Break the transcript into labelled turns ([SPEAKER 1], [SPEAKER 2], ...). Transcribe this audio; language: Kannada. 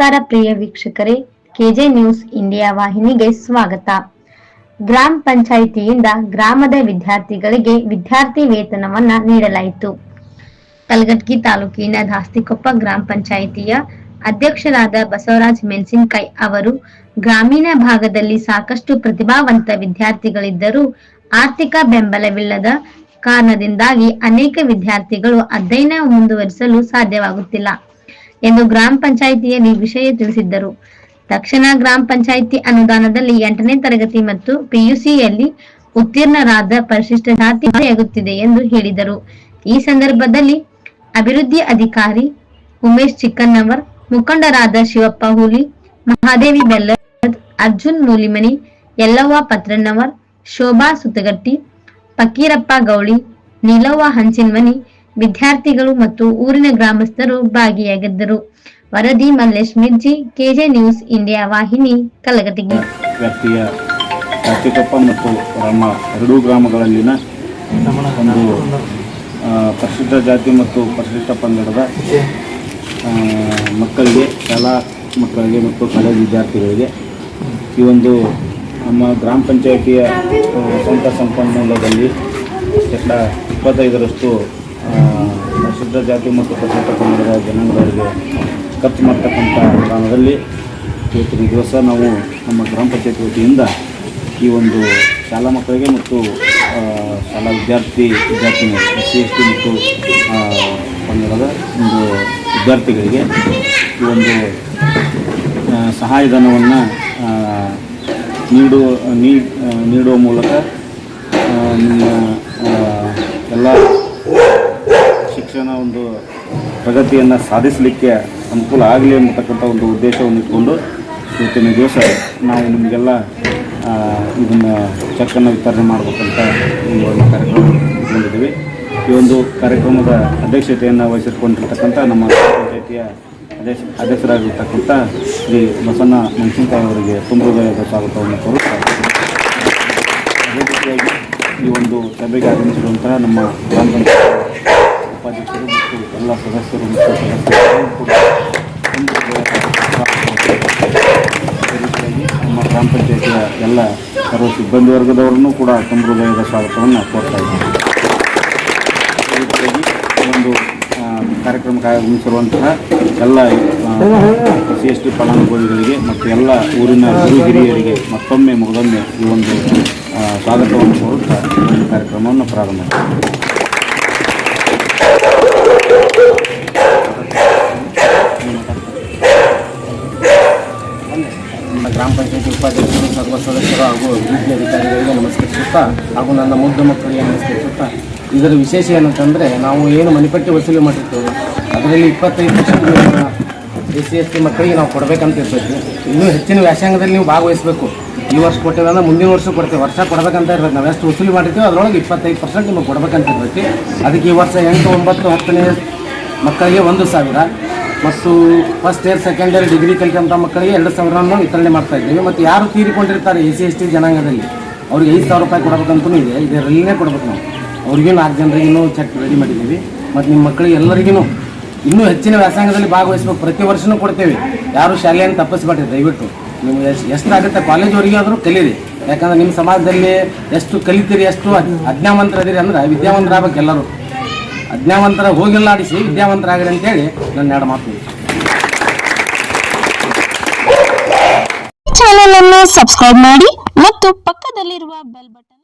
[SPEAKER 1] ನಮಸ್ಕಾರ ಪ್ರಿಯ ವೀಕ್ಷಕರೇ, ಕೆಜೆ ನ್ಯೂಸ್ ಇಂಡಿಯಾ ವಾಹಿನಿಗೆ ಸ್ವಾಗತ. ಗ್ರಾಮ ಪಂಚಾಯಿತಿಯಿಂದ ಗ್ರಾಮದ ವಿದ್ಯಾರ್ಥಿಗಳಿಗೆ ವಿದ್ಯಾರ್ಥಿ ವೇತನವನ್ನ ನೀಡಲಾಯಿತು. ಕಲಗಟ್ಗಿ ತಾಲೂಕಿನ ದಾಸ್ತಿಕೊಪ್ಪ ಗ್ರಾಮ ಪಂಚಾಯಿತಿಯ ಅಧ್ಯಕ್ಷರಾದ ಬಸವರಾಜ್ ಮೆಣಸಿನ್ಕಾಯಿ ಅವರು, ಗ್ರಾಮೀಣ ಭಾಗದಲ್ಲಿ ಸಾಕಷ್ಟು ಪ್ರತಿಭಾವಂತ ವಿದ್ಯಾರ್ಥಿಗಳಿದ್ದರೂ ಆರ್ಥಿಕ ಬೆಂಬಲವಿಲ್ಲದ ಕಾರಣದಿಂದಾಗಿ ಅನೇಕ ವಿದ್ಯಾರ್ಥಿಗಳು ಅಧ್ಯಯನ ಮುಂದುವರಿಸಲು ಸಾಧ್ಯವಾಗುತ್ತಿಲ್ಲ. ಎಂದು ಗ್ರಾಮ ಪಂಚಾಯಿತಿಯಲ್ಲಿ ವಿಷಯ ತಿಳಿಸಿದ್ದರು. ತಕ್ಷಣ ಗ್ರಾಮ ಪಂಚಾಯಿತಿ ಅನುದಾನದಲ್ಲಿ ಎಂಟನೇ ತರಗತಿ ಮತ್ತು ಪಿಯುಸಿಯಲ್ಲಿ ಉತ್ತೀರ್ಣರಾದ ಪರಿಶಿಷ್ಟ ಜಾತಿ ಆಗುತ್ತಿದೆ ಎಂದು ಹೇಳಿದರು. ಈ ಸಂದರ್ಭದಲ್ಲಿ ಅಭಿವೃದ್ಧಿ ಅಧಿಕಾರಿ ಉಮೇಶ್ ಚಿಕ್ಕನ್ನವರ್, ಮುಖಂಡರಾದ ಶಿವಪ್ಪ ಹುಲಿ, ಮಹಾದೇವಿ ಬೆಲ್ಲದ್, ಅರ್ಜುನ್ ಮೂಲಿಮನಿ, ಯಲ್ಲವ್ವ ಪತ್ರಣ್ಣವರ್, ಶೋಭಾ ಸುತ್ತಗಟ್ಟಿ ಫಕೀರಪ್ಪ ಗೌಳಿ, ನೀಲವ್ವ ಹಂಚಿನ್ಮನಿ ವಿದ್ಯಾರ್ಥಿಗಳು ಮತ್ತು ಊರಿನ ಗ್ರಾಮಸ್ಥರು ಭಾಗಿಯಾಗಿದ್ದರು. ವರದಿ Mallesh Mirji, K J news India ವಾಹಿನಿ ಕಲಗಟಗಿ
[SPEAKER 2] ವ್ಯಾಪ್ತಿಯ ಕಾರ್ತಿಕಪ್ಪ ಮತ್ತು ರಾಮ ಎರಡೂ ಗ್ರಾಮಗಳಲ್ಲಿನ ಒಂದು ಪರಿಶಿಷ್ಟ ಜಾತಿ ಮತ್ತು ಪರಿಶಿಷ್ಟ ಪಂಗಡದ ಮಕ್ಕಳಿಗೆ, ಶಾಲಾ ಮಕ್ಕಳಿಗೆ ಮತ್ತು ಕಾಲೇಜು ವಿದ್ಯಾರ್ಥಿಗಳಿಗೆ ಈ ಒಂದು ನಮ್ಮ ಗ್ರಾಮ ಪಂಚಾಯಿತಿಯ ಸ್ವಂತ ಸಂಪನ್ಮೂಲದಲ್ಲಿ ಶೇಕಡ ಇಪ್ಪತ್ತೈದರಷ್ಟು ಪರಿಶಿಷ್ಟ ಜಾತಿ ಮತ್ತು ಪ್ರಸಿದ್ಧ ಕನ್ನಡದ ಜನಾಂಗದವರಿಗೆ ಖರ್ಚು ಮಾಡ್ತಕ್ಕಂಥ ಕಾರಣದಲ್ಲಿ ಇವತ್ತಿನ ದಿವಸ ನಾವು ನಮ್ಮ ಗ್ರಾಮ ಪಂಚಾಯತ್ ವತಿಯಿಂದ ಈ ಒಂದು ಶಾಲಾ ಮಕ್ಕಳಿಗೆ ಮತ್ತು ಶಾಲಾ ವಿದ್ಯಾರ್ಥಿ ವಿದ್ಯಾರ್ಥಿನಿ ಸಿ ಎಸ್ ಟಿ ಮತ್ತು ಕನ್ನಡದ ಒಂದು ವಿದ್ಯಾರ್ಥಿಗಳಿಗೆ ಈ ಒಂದು ಸಹಾಯಧನವನ್ನು ನೀಡುವ ನೀಡುವ ಮೂಲಕ ನಿಮ್ಮ ಎಲ್ಲ ಒಂದು ಪ್ರಗತಿಯನ್ನು ಸಾಧಿಸಲಿಕ್ಕೆ ಅನುಕೂಲ ಆಗಲಿ ಅನ್ನತಕ್ಕಂಥ ಒಂದು ಉದ್ದೇಶವನ್ನು ಇಟ್ಕೊಂಡು ಇವತ್ತಿನ ದಿವಸ ನಾವು ನಿಮಗೆಲ್ಲ ಇದನ್ನು ಚೆಕ್ಕನ್ನು ವಿತರಣೆ ಮಾಡಬೇಕಂತ ಈ ಒಂದು ಕಾರ್ಯಕ್ರಮ ಇಟ್ಕೊಂಡಿದ್ದೀವಿ. ಈ ಒಂದು ಕಾರ್ಯಕ್ರಮದ ಅಧ್ಯಕ್ಷತೆಯನ್ನು ವಹಿಸಿಕೊಂಡಿರ್ತಕ್ಕಂಥ ನಮ್ಮ ಪಂಚಾಯಿತಿಯ ಅಧ್ಯಕ್ಷ, ಅಧ್ಯಕ್ಷರಾಗಿರ್ತಕ್ಕಂಥ ಶ್ರೀ ಬಸಣ್ಣ ಮೆಣಸಿನಕಾಯಿ ಅವರಿಗೆ ತುಂಬ ಹೃದಯದ ಸ್ವಾಗತವನ್ನು ಕೋರುತ್ತಾ ಈ ಒಂದು ಸಭೆಗೆ ಆಗಮಿಸಿರುವಂತಹ ನಮ್ಮ ಗ್ರಾಮ ಪಂಚಾಯತ್ ಗ್ರಾಮ ಪಂಚಾಯತಿಯ ಎಲ್ಲ ಸರ್ವ ಸಿಬ್ಬಂದಿ ವರ್ಗದವರನ್ನು ಕೂಡ ತುಂಬ ಹೃದಯದ ಸ್ವಾಗತವನ್ನು ಕೋರ್ತಾ ಇದ್ದೀವಿ ಒಂದು ಕಾರ್ಯಕ್ರಮಕ್ಕೆ ಆಗಮಿಸಿರುವಂತಹ ಎಲ್ಲ ಸಿ ಎಸ್ ಟಿ ಫಲಾನುಭವಿಗಳಿಗೆ ಮತ್ತು ಎಲ್ಲ ಊರಿನ ಗುರು ಹಿರಿಯರಿಗೆ ಮತ್ತೊಮ್ಮೆ ಮುಗದೊಮ್ಮೆ ಈ ಒಂದು ಸ್ವಾಗತವನ್ನು ಕೋರುತ್ತಾ ಕಾರ್ಯಕ್ರಮವನ್ನು ಪ್ರಾರಂಭ
[SPEAKER 3] ಹಾಗೂ ಅಭಿವೃದ್ಧಿ ಅಧಿಕಾರಿಗಳಿಗೆ ನಮಸ್ಕರಿಸುತ್ತಾ ಹಾಗೂ ನನ್ನ ಮುಗ್ಧ ಮಕ್ಕಳಿಗೆ ನಮಸ್ಕರಿಸುತ್ತಾ ಇದರ ವಿಶೇಷ ಏನಂತಂದರೆ ನಾವು ಏನು ಮನೆಪಟ್ಟಿ ವಸೂಲಿ ಮಾಡಿರ್ತೇವೆ, ಅದರಲ್ಲಿ ಇಪ್ಪತ್ತೈದು percent S C S T ಮಕ್ಕಳಿಗೆ ನಾವು ಕೊಡಬೇಕಂತ ಇರ್ತೈತಿ ಇನ್ನೂ ಹೆಚ್ಚಿನ ವ್ಯಾಸಂಗದಲ್ಲಿ ನೀವು ಭಾಗವಹಿಸಬೇಕು. ಈ ವರ್ಷ ಕೊಟ್ಟೇವೆ ಅಂದ್ರೆ ಮುಂದಿನ ವರ್ಷ ಕೊಡ್ತೇವೆ, ವರ್ಷ ಕೊಡಬೇಕಂತ ಇರ್ಬೇಕು. ನಾವು ಎಷ್ಟು ವಸೂಲಿ ಮಾಡಿರ್ತೀವಿ ಅದರೊಳಗೆ ಇಪ್ಪತ್ತೈದು ಪರ್ಸೆಂಟ್ ನಿಮಗೆ ಕೊಡಬೇಕಂತ ಇರ್ತೈತಿ ಅದಕ್ಕೆ ಈ ವರ್ಷ ಎಂಟು, ಒಂಬತ್ತು, ಹತ್ತನೇ ಮಕ್ಕಳಿಗೆ ಒಂದು ಸಾವಿರ. ಮತ್ತು first year second year degree ಕಲಿತಂಥ ಮಕ್ಕಳಿಗೆ ಎರಡು ಸಾವಿರವನ್ನು ವಿತರಣೆ ಮಾಡ್ತಾ ಇದ್ದೀವಿ. ಮತ್ತು ಯಾರು ತೀರಿಕೊಂಡಿರ್ತಾರೆ ಎ ಸಿ, ಎಸ್ ಟಿ ಜನಾಂಗದಲ್ಲಿ, ಅವ್ರಿಗೆ ಐದು ಸಾವಿರ ರೂಪಾಯಿ ಕೊಡಬೇಕಂತೂ ಇದೆ. ಇದರಲ್ಲಿನೇ ಕೊಡ್ಬೇಕು ನಾವು. ಅವ್ರಿಗೂ ನಾಲ್ಕು ಜನರಿಗೂ ಚೆಕ್ ರೆಡಿ ಮಾಡಿದ್ದೀವಿ. ಮತ್ತು ನಿಮ್ಮ ಮಕ್ಕಳಿಗೆ ಎಲ್ಲರಿಗೂ ಇನ್ನೂ ಹೆಚ್ಚಿನ ವ್ಯಾಸಂಗದಲ್ಲಿ ಭಾಗವಹಿಸ್ಬೇಕು. ಪ್ರತಿ ವರ್ಷನೂ ಕೊಡ್ತೇವೆ. ಯಾರು ಶಾಲೆಯನ್ನು ತಪ್ಪಿಸ್ಬೇಡ್ರಿ, ದಯವಿಟ್ಟು. ನಿಮ್ಗೆ ಎಷ್ಟು ಎಷ್ಟಾಗುತ್ತೆ ಕಾಲೇಜ್ವರೆಗೆ ಆದರೂ ಕಲೀರಿ. ಯಾಕಂದ್ರೆ ನಿಮ್ಮ ಸಮಾಜದಲ್ಲಿ ಎಷ್ಟು ಕಲಿತೀರಿ, ಎಷ್ಟು ಅಜ್- ಅಜ್ಞಾವಂತರದಿರಿ ಅಂದ್ರೆ ವಿದ್ಯಾವಂತರಾಗಬೇಕು ಎಲ್ಲರೂ. ಅಜ್ಞಾವಂತರ ಹೋಗಿಲ್ಲಾಡಿಸಿ ವಿದ್ಯಾವಂತರಾಗಲಿ ಅಂತೇಳಿ ನನ್ನ ಎರಡು ಮಾತು.
[SPEAKER 4] ಚಾನೆಲ್ ಅನ್ನು ಸಬ್ಸ್ಕ್ರೈಬ್ ಮಾಡಿ ಮತ್ತು ಪಕ್ಕದಲ್ಲಿರುವ ಬೆಲ್ ಬಟನ್